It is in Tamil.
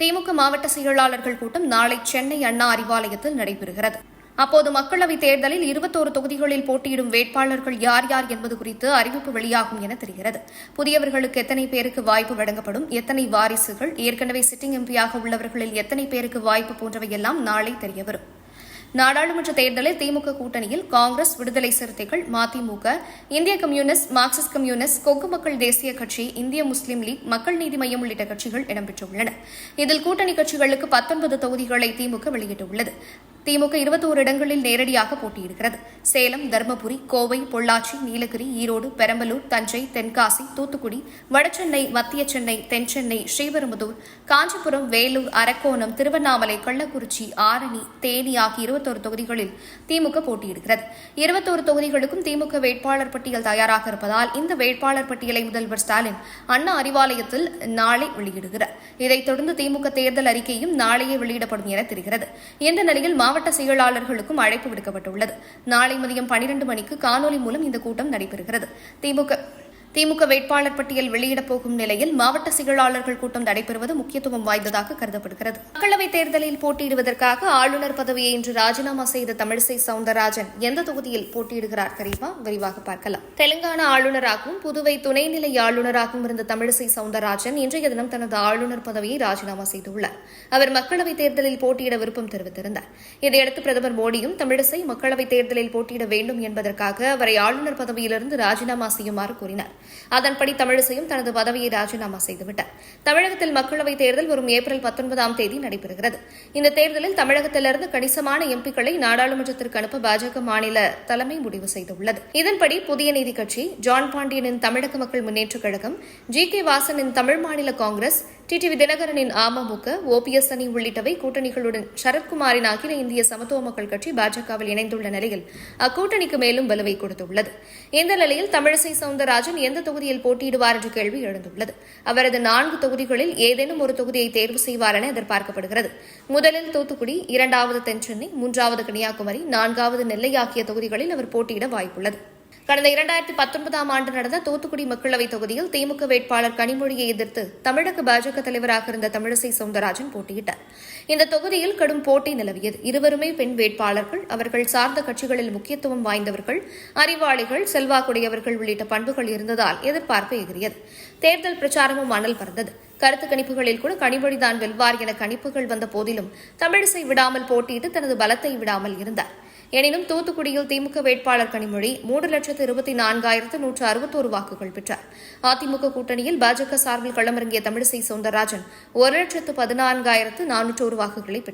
திமுக மாவட்ட செயலாளர்கள் கூட்டம் நாளை சென்னை அண்ணா அறிவாலயத்தில் நடைபெறுகிறது. அப்போது மக்களவைத் தேர்தலில் இருபத்தோரு தொகுதிகளில் போட்டியிடும் வேட்பாளர்கள் யார் யார் என்பது குறித்து அறிவிப்பு வெளியாகும் என தெரிகிறது. புதியவர்களுக்கு எத்தனை பேருக்கு வாய்ப்பு வழங்கப்படும் எத்தனை வாரிசுகள் ஏற்கனவே சிட்டிங் எம்பியாக உள்ளவர்களில் எத்தனை பேருக்கு வாய்ப்பு போன்றவையெல்லாம் நாளை தெரியவரும். நாடாளுமன்ற தேர்தலில் திமுக கூட்டணியில் காங்கிரஸ் விடுதலை சிறுத்தைகள் மதிமுக இந்திய கம்யூனிஸ்ட் மார்க்சிஸ்ட் கம்யூனிஸ்ட் கொங்கு மக்கள் தேசிய கட்சி இந்திய முஸ்லீம் லீக் மக்கள் நீதி மையம் உள்ளிட்ட கட்சிகள் இடம்பெற்றுள்ளன. இதில் கூட்டணி கட்சிகளுக்கு பத்தொன்பது தொகுதிகளை திமுக வெளியிட்டுள்ளது. திமுக இருபத்தோரு இடங்களில் நேரடியாக போட்டியிடுகிறது. சேலம் தருமபுரி கோவை பொள்ளாச்சி நீலகிரி ஈரோடு பெரம்பலூர் தஞ்சை தென்காசி தூத்துக்குடி வடசென்னை மத்திய சென்னை தென்சென்னை ஸ்ரீபெரும்புதூர் காஞ்சிபுரம் வேலூர் அரக்கோணம் திருவண்ணாமலை கள்ளக்குறிச்சி ஆரணி தேனி ஆகிய இருபத்தோரு தொகுதிகளில் திமுக போட்டியிடுகிறது. இருபத்தோரு தொகுதிகளுக்கும் திமுக வேட்பாளர் பட்டியல் தயாராக இருப்பதால் இந்த வேட்பாளர் பட்டியலை முதல்வர் ஸ்டாலின் அண்ணா அறிவாலயத்தில் நாளை வெளியிடுகிறார். இதைத் தொடர்ந்து திமுக தேர்தல் அறிக்கையும் நாளையே வெளியிடப்படும் என தெரிகிறது. இந்த நிலையில் மாவட்ட செயலாளர்களுக்கும் அழைப்பு விடுக்கப்பட்டுள்ளது. நாளை மதியம் பனிரண்டு மணிக்கு காணொலி மூலம் இந்த கூட்டம் நடைபெறுகிறது. திமுக திமுக வேட்பாளர் பட்டியல் வெளியிடப் போகும் நிலையில் மாவட்ட செயலாளர்கள் கூட்டம் நடைபெறுவது முக்கியத்துவம் வாய்ந்ததாக கருதப்படுகிறது. மக்களவைத் தேர்தலில் போட்டியிடுவதற்காக ஆளுநர் பதவியை இன்று ராஜினாமா செய்த தமிழிசை சவுந்தரராஜன் எந்த தொகுதியில் போட்டியிடுகிறார் தெரியுமா? விரிவாக பார்க்கலாம். தெலுங்கானா ஆளுநராகவும் புதுவை துணைநிலை ஆளுநராகவும் இருந்த தமிழிசை சவுந்தரராஜன் இன்றைய தினம் தனது ஆளுநர் பதவியை ராஜினாமா செய்துள்ளார். அவர் மக்களவைத் தேர்தலில் போட்டியிட விருப்பம் தெரிவித்திருந்தார். இதையடுத்து பிரதமர் மோடியும் தமிழிசை மக்களவைத் தேர்தலில் போட்டியிட வேண்டும் என்பதற்காக அவரை ஆளுநர் பதவியிலிருந்து ராஜினாமா செய்யுமாறு கூறினார். அதன்படி தமிழிசையும் தனது பதவியை ராஜினாமா செய்துவிட்டார். தமிழகத்தில் மக்களவைத் தேர்தல் வரும் ஏப்ரல் பத்தொன்பதாம் தேதி நடைபெறுகிறது. இந்த தேர்தலில் தமிழகத்திலிருந்து கணிசமான எம்பிக்களை நாடாளுமன்றத்திற்கு அனுப்ப பாஜக மாநில தலைமை முடிவு செய்துள்ளது. இதன்படி புதிய நீதி கட்சி ஜான் பாண்டியனின் தமிழக மக்கள் முன்னேற்றக் கழகம் ஜி கே வாசனின் தமிழ் மாநில காங்கிரஸ் டிடிவி தினகரனின் அமமுக ஓபிஎஸ் அணி உள்ளிட்டவை கூட்டணிகளுடன் சரத்குமாரின் அகில இந்திய சமத்துவ மக்கள் கட்சி பாஜகவில் இணைந்துள்ள நிலையில் அக்கூட்டணிக்கு மேலும் வலுவை கொடுத்துள்ளது. இந்த நிலையில் தமிழிசை சவுந்தரராஜன் எந்த தொகுதியில் போட்டியிடுவார் என்ற கேள்வி எழுந்துள்ளது. அவரது நான்கு தொகுதிகளில் ஏதேனும் ஒரு தொகுதியை தேர்வு செய்வார் என எதிர்பார்க்கப்படுகிறது. முதலில் தூத்துக்குடி இரண்டாவது தென்சென்னை மூன்றாவது கன்னியாகுமரி நான்காவது நெல்லை ஆகிய தொகுதிகளில் அவர் போட்டியிட வாய்ப்புள்ளது. கடந்த இரண்டாயிரத்தி பத்தொன்பதாம் ஆண்டு நடந்த தூத்துக்குடி மக்களவைத் தொகுதியில் திமுக வேட்பாளர் கனிமொழியை எதிர்த்து தமிழக பாஜக தலைவராக இருந்த தமிழிசை சவுந்தரராஜன் போட்டியிட்டார். இந்த தொகுதியில் கடும் போட்டி நிலவியது. இருவருமே பெண் வேட்பாளர்கள் அவர்கள் சார்ந்த கட்சிகளில் முக்கியத்துவம் வாய்ந்தவர்கள் அறிவாளிகள் செல்வாக்குடையவர்கள் உள்ளிட்ட பண்புகள் இருந்ததால் எதிர்பார்ப்பு எகிரியது தேர்தல் பிரச்சாரமும் அனல் பறந்தது. கருத்து கணிப்புகளில் கூட கனிமொழிதான் வெல்வார் என கணிப்புகள் வந்த போதிலும் தமிழிசை விடாமல் போட்டியிட்டு தனது பலத்தை விடாமல் இருந்தார். எனினும் தூத்துக்குடியில் திமுக வேட்பாளர் கனிமொழி மூன்று லட்சத்து இருபத்தி நான்காயிரத்து நூற்று அறுபத்தோரு வாக்குகள் பெற்றார். அதிமுக கூட்டணியில் பாஜக சார்பில் களமிறங்கிய தமிழிசை சவுந்தரராஜன் ஒரு லட்சத்து பதினான்காயிரத்து நானூற்றோரு வாக்குகளை பெற்றார்.